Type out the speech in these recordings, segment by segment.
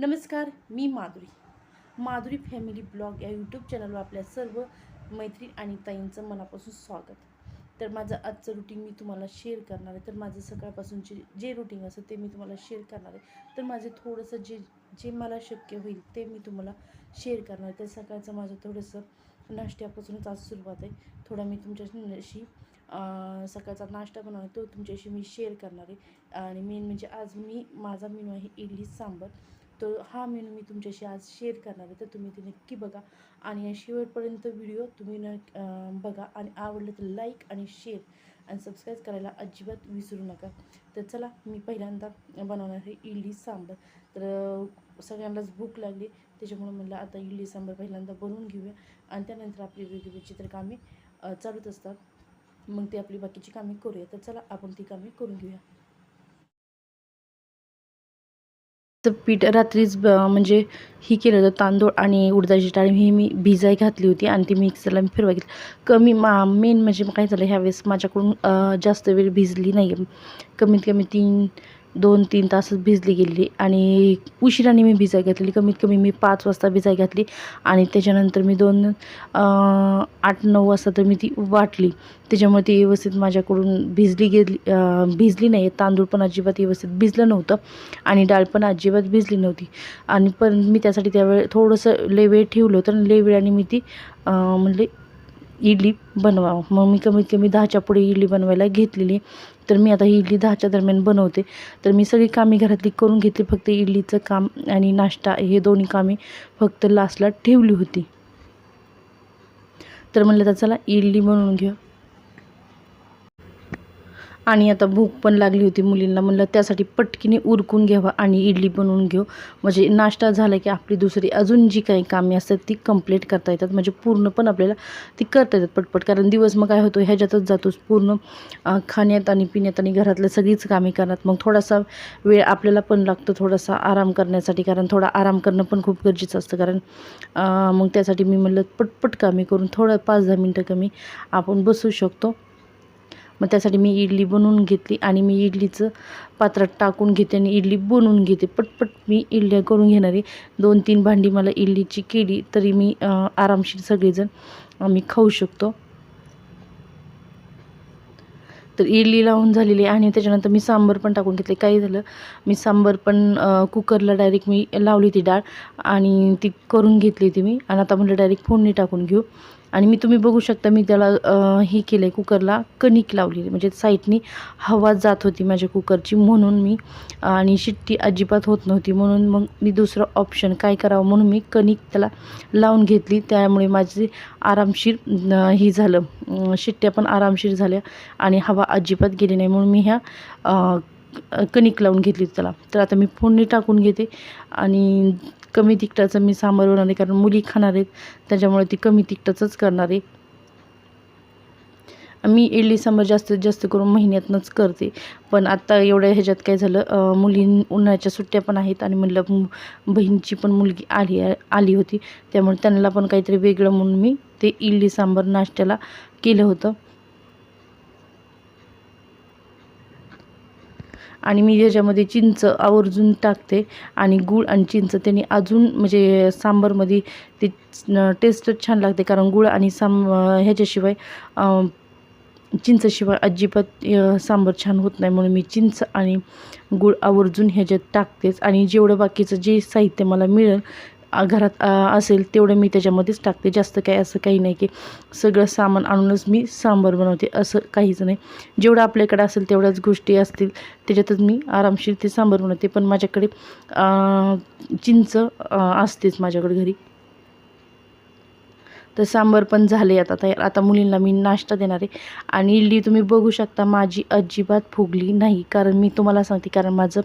नमस्कार मी Madhuri. Madhuri family blog या यूट्यूब चॅनलवर आपल्या सर्व मैत्रीण आणि ताईंचं मनापासून स्वागत. तर माझं आजचं रुटीन मी तुम्हाला शेअर करणार आहे. तर माझं सकाळपासूनचे जे रुटीन असतं ते मी तुम्हाला शेअर करणार आहे. तर माझे थोडंसं जे जे मला शक्य होईल ते मी तुम्हाला शेअर करणार आहे. तर सकाळचं माझं थोडंसं नाश्त्यापासूनच आज सुरुवात आहे. थोडा मी तुमच्याशी सकाळचा नाश्ता बनवणार तो तुमच्याशी मी शेअर करणार आहे. आणि मेन म्हणजे आज मी माझा मेनू आहे इडली सांबर. तर हा मेनू मी तुमच्याशी आज शेअर करणार आहे. तर तुम्ही ते नक्की बघा. आणि या शेवटपर्यंत व्हिडिओ तुम्ही न बघा. आणि आवडलं तर लाईक आणि शेअर आणि सबस्क्राईब करायला अजिबात विसरू नका. तर चला मी पहिल्यांदा बनवणार आहे इडली सांबर. तर सगळ्यांनाच भूक लागली. त्याच्यामुळे म्हणलं आता इडली सांबर पहिल्यांदा बनवून घेऊया. आणि त्यानंतर आपली वेगवेगळी चित्रकामे चालूच असतात. मग ते आपली बाकीची कामे करूया. तर चला आपण ती कामे करून घेऊया. पीठ रात्रीच ब म्हणजे ही केलं होतं तांदूळ आणि उडदाची डाळ. ही मी भिजाय घातली होती आणि ती मिक्सरला मी फिरवा घेतली. कमी मा मेन म्हणजे काय झालं ह्यावेळेस माझ्याकडून जास्त वेळ भिजली नाही कमीत कमी तीन दोन तीन तासच भिजली गेली आणि उशिराने मी भिजाय घेतली कमीत कमी मी पाच वाजता भिजा घातली आणि त्याच्यानंतर मी दोन आठ नऊ वाजता तर मी ती वाटली. त्याच्यामुळे ती व्यवस्थित माझ्याकडून भिजली गेली भिजली नाही. तांदूळ पण अजिबात व्यवस्थित भिजलं नव्हतं आणि डाळ पण अजिबात भिजली नव्हती. आणि पण मी त्यासाठी त्यावेळे थोडंसं लय वेळ ठेवलं होतं आणि लेवेळाने मी ती म्हणजे इडली बनवावं. मग मी कमीत कमी दहाच्या पुढे इडली बनवायला घेतलेली. तर मी आता ही इडली दहाच्या दरम्यान बनवते. तर मी सगळी कामे घरातली करून घेतली. फक्त इडलीचं काम आणि नाश्ता हे दोन्ही कामे फक्त लास्टला ठेवली होती. तर म्हणलं तर चला इडली बनवून घेऊ. आणि आता भूक पण लागली होती मुलींना. म्हणलं त्यासाठी पटकीने उरकून घ्यावा आणि इडली बनवून घेऊ. म्हणजे नाश्ता झाला की आपली दुसरी अजून जी काही कामे असतात ती कंप्लीट करता येतात. म्हणजे पूर्ण पण आपल्याला ती करता येतात पटपट. कारण दिवस मग काय होतो ह्याच्यातच जातोच पूर्ण खाण्यात आणि पिण्यात आणि घरातल्या सगळीच कामे करण्यात मग थोडासा वेळ आपल्याला पण लागतो थोडासा आराम करण्यासाठी. कारण थोडा आराम करणं पण खूप गरजेचं असतं. कारण मग त्यासाठी मी म्हणलं पटपट कामे करून थोडं पाच दहा मिनटं कमी आपण बसू शकतो. मग त्यासाठी मी इडली बनवून घेतली आणि मी इडलीचं पात्रात टाकून घेते आणि इडली बनवून घेते. पटपट मी इडल्या करून घेणार आहे. दोन तीन भांडी मला इडलीची केली तरी मी आरामशीर सगळेजण आम्ही खाऊ शकतो. तर इडली लावून झालेली आहे आणि त्याच्यानंतर मी सांबर पण टाकून घेतले. काय झालं? मी सांबर पण कुकरला डायरेक्ट मी लावली ती डाळ आणि ती करून घेतली ती मी. आणि आता म्हटलं डायरेक्ट फोडणी टाकून घेऊ. आणि मी तुम्ही बघू शकता मी त्याला हे केलं आहे कुकरला कणिक लावली म्हणजे साईडनी हवा जात होती माझ्या कुकरची म्हणून मी आणि शिट्टी अजिबात होत नव्हती. म्हणून मग मी दुसरं ऑप्शन काय करावं म्हणून मी कणिक त्याला लावून घेतली. त्यामुळे माझे आरामशीर हे झालं. शिट्ट्या पण आरामशीर झाल्या आणि हवा अजिबात गेली नाही. म्हणून मी ह्या कणिक लावून घेतली त्याला. तर आता मी फोडणी टाकून घेते आणि कमी तिखटाचं मी सांबार बनवणार आहे कारण मुली खाणार आहेत त्याच्यामुळे ती कमी तिखटाचंच करणार आहे. मी इडली सांबार जास्तीत जास्त करून महिन्यातनंच करते. पण आत्ता एवढ्या ह्याच्यात काय झालं मुलीं उन्हाळ्याच्या सुट्ट्या पण आहेत आणि म्हणलं बहीणची पण मुलगी आली आली होती त्यामुळे त्यांना पण काहीतरी वेगळं म्हणून मी ते इडली सांबार नाश्त्याला केलं होतं. आणि मी याच्यामध्ये चिंच आवर्जून टाकते आणि गूळ आणि चिंच त्यांनी अजून म्हणजे सांबारमध्ये ते टेस्टच छान लागते. कारण गूळ आणि सांब ह्याच्याशिवाय चिंचशिवाय अजिबात सांबार छान होत नाही. म्हणून मी चिंच आणि गूळ आवर्जून ह्याच्यात टाकतेच. आणि जेवढं बाकीचं जे साहित्य मला मिळेल घरात असेल तेवढं मी त्याच्यामध्येच टाकते. जास्त काय असं काही नाही की सगळं सामान आणूनच मी सांबार बनवते असं काहीच नाही. जेवढं आपल्याकडे असेल तेवढ्याच गोष्टी असतील. त्याच्यातच मी आरामशीर ते सांबार बनवते. पण माझ्याकडे चिंच असतेच माझ्याकडे घरी. तर सांबार पण झाले आता तयार. आता मुलींना मी नाश्ता देणार आहे. आणि इडली तुम्ही बघू शकता माझी अजिबात फुगली नाही. कारण मी तुम्हाला सांगते कारण माझं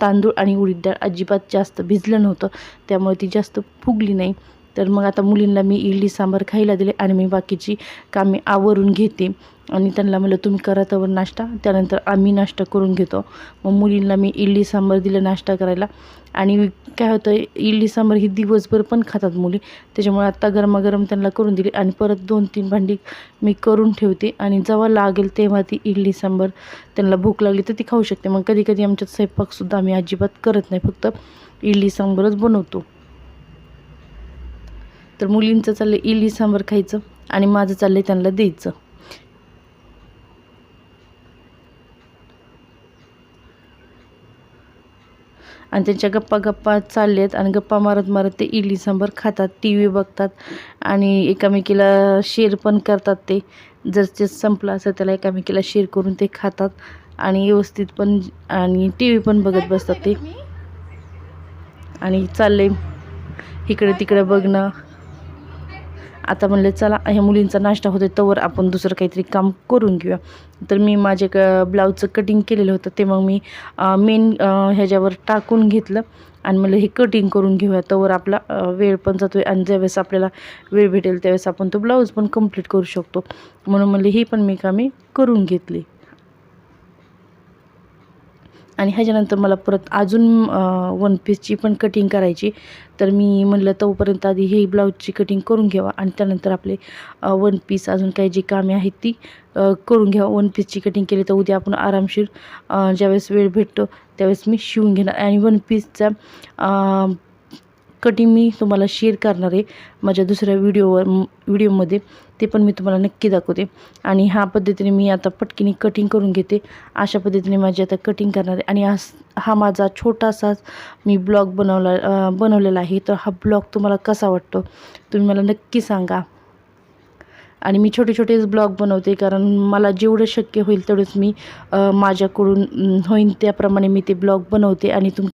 तांदूळ आणि उडीद डाळ अजिबात जास्त भिजलं नव्हतं. त्यामुळे ती जास्त फुगली नाही. तर मग आता मुलींना मी इडली सांबार खायला दिले आणि मी बाकीची कामे आवरून घेते. आणि त्यांना म्हणलं तुम्ही करा तर नाश्ता. त्यानंतर आम्ही नाश्ता करून घेतो. मग मुलींना मी इडली सांबार दिलं नाश्ता करायला. आणि काय होतं इडली सांबार ही दिवसभर पण खातात मुली. त्याच्यामुळे आत्ता गरमागरम त्यांना करून दिली आणि परत दोन तीन भांडी मी करून ठेवते. आणि जेव्हा लागेल तेव्हा ती इडली सांबार त्यांना भूक लागली तर ती खाऊ शकते. मग कधी कधी आमच्यात स्वयंपाकसुद्धा आम्ही अजिबात करत नाही. फक्त इडली सांबारच बनवतो. तर मुलींचं चाललं इडली सांबार खायचं आणि माझं चाललंय त्यांना द्यायचं. आणि त्यांच्या गप्पा गप्पा चालल्यात आणि गप्पा मारत मारत ते इडली सांबार खातात टी व्ही बघतात आणि एकामेकीला शेअर पण करतात ते. जर ते संपलं असं त्याला एकामेकीला शेअर करून ते खातात आणि व्यवस्थित पण आणि टी व्ही पण बघत बसतात ते. आणि चालले इकडे तिकडे बघणं. आता म्हणलं चला ह्या मुलींचा नाश्ता होतो तोवर आपण दुसरं काहीतरी काम करून घेऊया. तर मी माझे क ब्लाऊजचं कटिंग केलेलं होतं ते मग मी मेन ह्याच्यावर टाकून घेतलं आणि म्हणलं हे कटिंग करून घेऊया तोवर आपला वेळ पण जातो आहे आणि ज्यावेळेस आपल्याला वेळ भेटेल त्यावेळेस आपण तो ब्लाऊज पण कंप्लीट करू शकतो. म्हणून म्हणले ही पण मी कामे करून घेतली. आणि ह्याच्यानंतर मला परत अजून वन पीसची पण कटिंग करायची. तर मी म्हणलं तोपर्यंत आधी हे ब्लाऊजची कटिंग करून घ्यावा आणि त्यानंतर आपले वन पीस अजून काही जी कामे आहेत ती करून घ्यावा. वन पीसची कटिंग केली तर उद्या आपण आरामशीर ज्यावेळेस वेळ भेटतो त्यावेळेस मी शिवून घेणार. आणि वन पीसचा कटिंग मी तुम्हाला शेअर करणार आहे माझ्या दुसऱ्या व्हिडिओवर व्हिडिओमध्ये ते पण मी तुम्हाला नक्की दाखवते. आणि ह्या पद्धतीने मी आता पटकीने कटिंग करून घेते. अशा पद्धतीने माझी आता कटिंग करणार आहे. आणि हा माझा छोटासाच मी ब्लॉग बनवला बनवलेला आहे. तर हा ब्लॉग तुम्हाला कसा वाटतो तुम्ही मला नक्की सांगा. आणि मी छोटे छोटेच ब्लॉग बनवते कारण मला जेवढं शक्य होईल तेवढंच मी माझ्याकडून होईन. त्याप्रमाणे मी ते ब्लॉग बनवते आणि तुम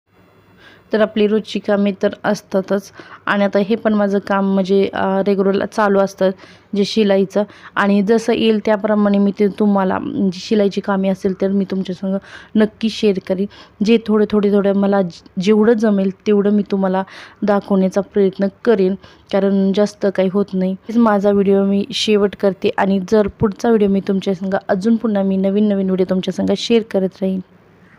तर आपली रोजची कामे तर असतातच. आणि आता हे पण माझं काम म्हणजे रेग्युलर चालू असतं जे शिलाईचं. आणि जसं येईल त्याप्रमाणे मी ते तुम्हाला जी शिलाईची कामे असेल तर मी तुमच्यासंग नक्की शेअर करीन. जे थोडे थोडे थोडं मला जेवढं जमेल तेवढं मी तुम्हाला दाखवण्याचा प्रयत्न करेन. कारण जास्त काही होत नाही. माझा व्हिडिओ मी शेवट करते आणि जर पुढचा व्हिडिओ मी तुमच्यासंग अजून पुन्हा मी नवीन नवीन व्हिडिओ तुमच्यासंग शेअर करत राहीन.